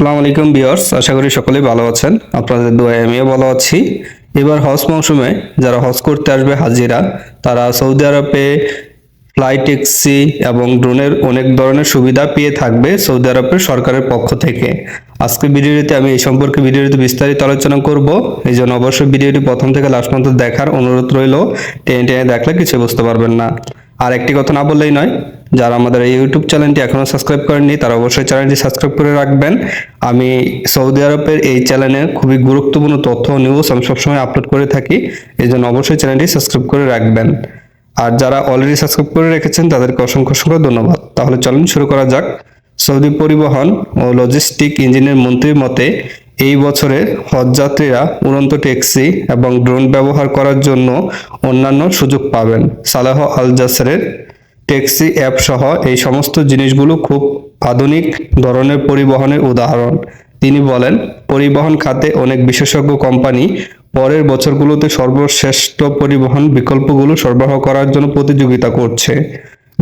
আসসালামু আলাইকুম বিয়ার্স আশা করি সকলেই ভালো আছেন। আপনাদের দোয়ায় আমিও ভালো আছি। এবার হজ মৌসুমে যারা হজ করতে আসবে হাজিরা, তারা সৌদি আরবে ফ্লাইট ট্যাক্সি এবং ড্রোনের অনেক ধরনের সুবিধা পেয়ে থাকবে সৌদি আরবের সরকারের পক্ষ থেকে। আজকে ভিডিওটিতে আমি এই সম্পর্কে ভিডিওটিতে বিস্তারিত আলোচনা করব। এই জন্য অবশ্যই ভিডিওটি প্রথম থেকে লাস্ট পর্যন্ত দেখার অনুরোধ রইল। টেনে টেনে দেখলে কিছু বুঝতে পারবেন না। আর একটি কথা না বললেই নয় যারা আমাদের এই ইউটিউব চ্যানেলটি এখনও সাবস্ক্রাইব করেননি, তারা অবশ্যই চ্যানেলটি সাবস্ক্রাইব করে রাখবেন। আমি সৌদি আরবের এই চ্যানেলে খুবই গুরুত্বপূর্ণ তথ্য নিউজ আমি সবসময় আপলোড করে থাকি, এই জন্য অবশ্যই চ্যানেলটি সাবস্ক্রাইব করে রাখবেন। আর যারা অলরেডি সাবস্ক্রাইব করে রেখেছেন, তাদেরকে অসংখ্য অসংখ্য ধন্যবাদ। তাহলে চলুন শুরু করা যাক। সৌদি পরিবহন ও লজিস্টিক ইঞ্জিনের মন্ত্রীর মতে, এই বছরে হজযাত্রীরা উড়ন্ত ট্যাক্সি এবং ড্রোন ব্যবহার করার জন্য অন্যান্য সুযোগ পাবেন। সালাহ আল জাসরের ট্যাক্সি অ্যাপ সহ এই সমস্ত জিনিসগুলো খুব আধুনিক ধরনের পরিবহনের উদাহরণ। তিনি বলেন, পরিবহন খাতে অনেক বিশেষজ্ঞ কোম্পানি পরের বছরগুলোতে সর্বশ্রেষ্ঠ পরিবহন বিকল্পগুলো সরবরাহ করার জন্য প্রতিযোগিতা করছে।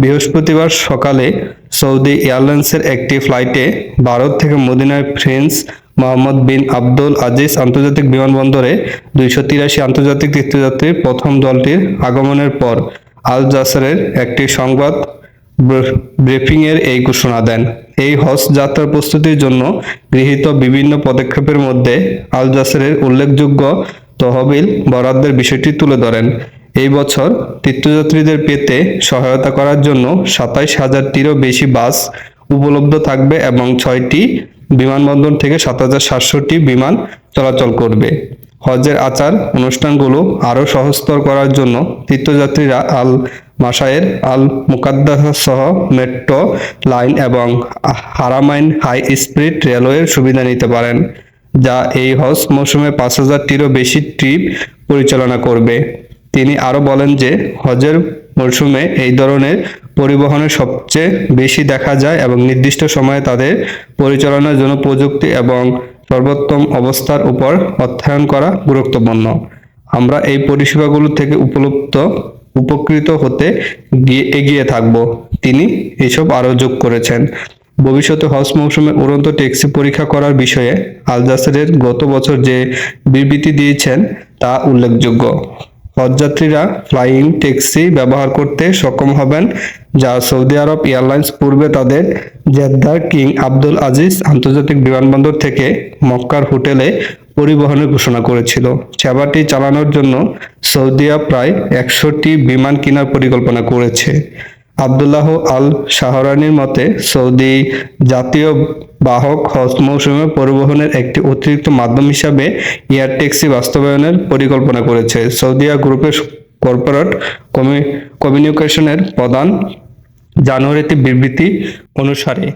বৃহস্পতিবার সকালে সৌদি এয়ারলাইন্সের একটি ফ্লাইটে ভারত থেকে মদিনায় prince Mohammad bin Abdul Aziz আন্তর্জাতিক বিমানবন্দরে দুইশো তিরাশি আন্তর্জাতিক তীর্থযাত্রীর প্রথম দলটির আগমনের পর আল জাসারের একটি সংবাদ ব্রিফিং এর এই ঘোষণা দেন। এই হজ যাত্রার প্রস্তুতির জন্য গৃহীত বিভিন্ন পদক্ষেপের মধ্যে আল জাসারের উল্লেখযোগ্য তহবিল বরাদ্দের বিষয়টি তুলে ধরেন। এই বছর তীর্থযাত্রীদের পেতে সহায়তা করার জন্য সাতাইশ হাজারটিরও বেশি বাস উপলব্ধ থাকবে এবং ছয়টি বিমানবন্দর থেকে সাত হাজার সাতশোটি বিমান চলাচল করবে। হজের আচার অনুষ্ঠানগুলো আরও সহজতর করার জন্য তীর্থযাত্রীরা আল মাসায়ের আল মুকাদ্দাস সহ মেট্রো লাইন এবং হারামাইন হাই স্পিড রেলওয়ের সুবিধা নিতে পারেন, যা এই হজ মৌসুমে পাঁচ হাজারটিরও বেশি ট্রিপ পরিচালনা করবে। তিনি আরও বলেন যে, হজের মরশুমে এই ধরনের পরিবহনের সবচেয়ে বেশি দেখা যায় এবং নির্দিষ্ট সময়ে তাদের পরিচালনার জন্য প্রযুক্তি এবং সর্বোত্তম অবস্থার উপর অধ্যয়ন করা গুরুত্বপূর্ণ। আমরা এই পরিষেবাগুলো থেকে উপলব্ধ উপকৃত হতে গিয়ে এগিয়ে থাকব। তিনি এসব আরও যোগ করেছেন। ভবিষ্যতে হজ মৌসুমে উড়ন্ত ট্যাক্সি পরীক্ষা করার বিষয়ে আল গত বছর যে বিবৃতি দিয়েছেন তা উল্লেখযোগ্য। হজযাত্রীরা ফ্লাইং ট্যাক্সি ব্যবহার করতে সক্ষম হবেন, যা সৌদি আরব এয়ারলাইন্স পূর্বে তাদের জেদ্দার কিং আব্দুল আজিজ আন্তর্জাতিক বিমানবন্দর থেকে মক্কার হোটেলে পরিবহনের ঘোষণা করেছিল। সেবাটি চালানোর জন্য সৌদিয়া প্রায় একশোটি বিমান কেনার পরিকল্পনা করেছে। আবদুল্লাহ আল শাহরানির মতে, সৌদি জাতীয় বাহক হজ মৌসুমে পরিবহনের একটি অতিরিক্ত মাধ্যম হিসাবে এয়ার ট্যাক্সি বাস্তবায়নের পরিকল্পনা করেছে। সৌদিয়া গ্রুপের কর্পোরেট কমিউনিকেশনের প্রধান জানুয়ারিতে বিবৃতি অনুসারে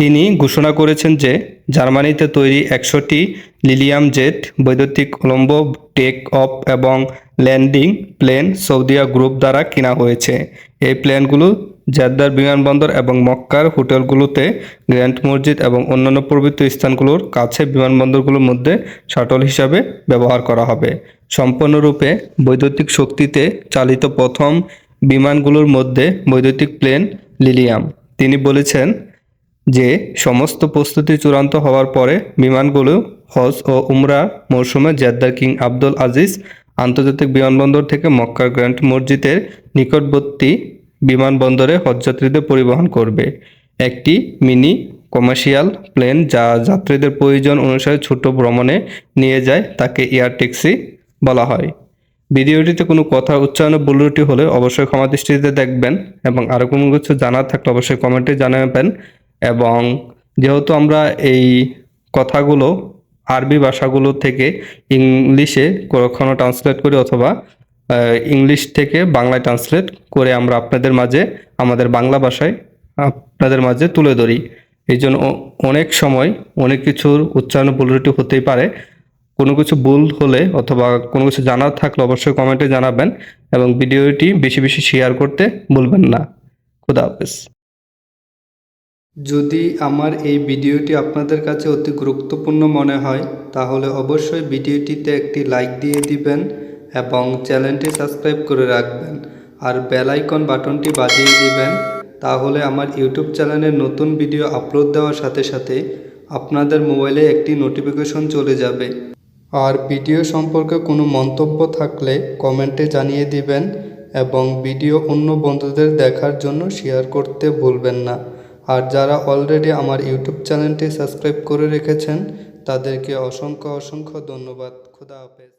তিনি ঘোষণা করেছেন যে জার্মানিতে তৈরি একশোটি লিলিয়াম জেট, বৈদ্যুতিক উলম্ব টেক অফ এবং ল্যান্ডিং প্লেন সৌদিয়া গ্রুপ দ্বারা কেনা হয়েছে। এই প্লেনগুলো জেদ্দার বিমানবন্দর এবং মক্কার হোটেলগুলোতে গ্র্যান্ড মসজিদ এবং অন্যান্য পবিত্র স্থানগুলোর কাছে বিমানবন্দরগুলোর মধ্যে শাটল হিসাবে ব্যবহার করা হবে। সম্পূর্ণরূপে বৈদ্যুতিক শক্তিতে চালিত প্রথম বিমানগুলোর মধ্যে বৈদ্যুতিক প্লেন লিলিয়াম। তিনি বলেছেন যে সমস্ত প্রস্তুতি চূড়ান্ত হওয়ার পরে বিমানগুলো হজ ও উমরা মরশুমে জেদ্দার কিং আব্দুল আজিজ আন্তর্জাতিক বিমানবন্দর থেকে মক্কার গ্র্যান্ড মসজিদের নিকটবর্তী বিমানবন্দরে হজযাত্রীদের পরিবহন করবে। একটি মিনি কমার্শিয়াল প্লেন যা যাত্রীদের প্রয়োজন অনুসারে ছোট ভ্রমণে নিয়ে যায়, তাকে এয়ার ট্যাক্সি বলা হয়। ভিডিওটিতে কোনো কথা উচ্চারণ ত্রুটি হলে অবশ্যই ক্ষমা দৃষ্টিতে দেখবেন এবং আরও কোনো কিছু জানার থাকলে অবশ্যই কমেন্টে জানাবেন। এবং যেহেতু আমরা এই কথাগুলো আরবি ভাষাগুলো থেকে ইংলিশে কখনো ট্রান্সলেট করি অথবা ইংলিশ থেকে বাংলায় ট্রান্সলেট করে আমরা আপনাদের মাঝে, আমাদের বাংলা ভাষায় আপনাদের মাঝে তুলে ধরি। এই জন্য অনেক সময় অনেক কিছুর উচ্চারণ ভুল ত্রুটি হতেই পারে। কোনো কিছু ভুল হলে অথবা কোনো কিছু জানার থাকলে অবশ্যই কমেন্টে জানাবেন এবং ভিডিওটি বেশি বেশি শেয়ার করতে ভুলবেন না। খুদা হাফেজ। যদি আমার এই ভিডিওটি আপনাদের কাছে অতি গুরুত্বপূর্ণ মনে হয়, তাহলে অবশ্যই ভিডিওটিতে একটি লাইক দিয়ে দিবেন এবং চ্যানেলটি সাবস্ক্রাইব করে রাখবেন। আর বেল আইকন বাটনটি বাজিয়ে দিবেন, তাহলে আমার ইউটিউব চ্যানেলে নতুন ভিডিও আপলোড দেওয়ার সাথে সাথে আপনাদের মোবাইলে একটি নোটিফিকেশন চলে যাবে। আর ভিডিও সম্পর্কে কোনো মন্তব্য থাকলে কমেন্টে জানিয়ে দিবেন এবং ভিডিও অন্য বন্ধুদের দেখার জন্য শেয়ার করতে ভুলবেন না। আর যারা অলরেডি আমার ইউটিউব চ্যানেলটি সাবস্ক্রাইব করে রেখেছেন, তাদেরকে অসংখ্য অসংখ্য ধন্যবাদ। খুদা হাফেজ।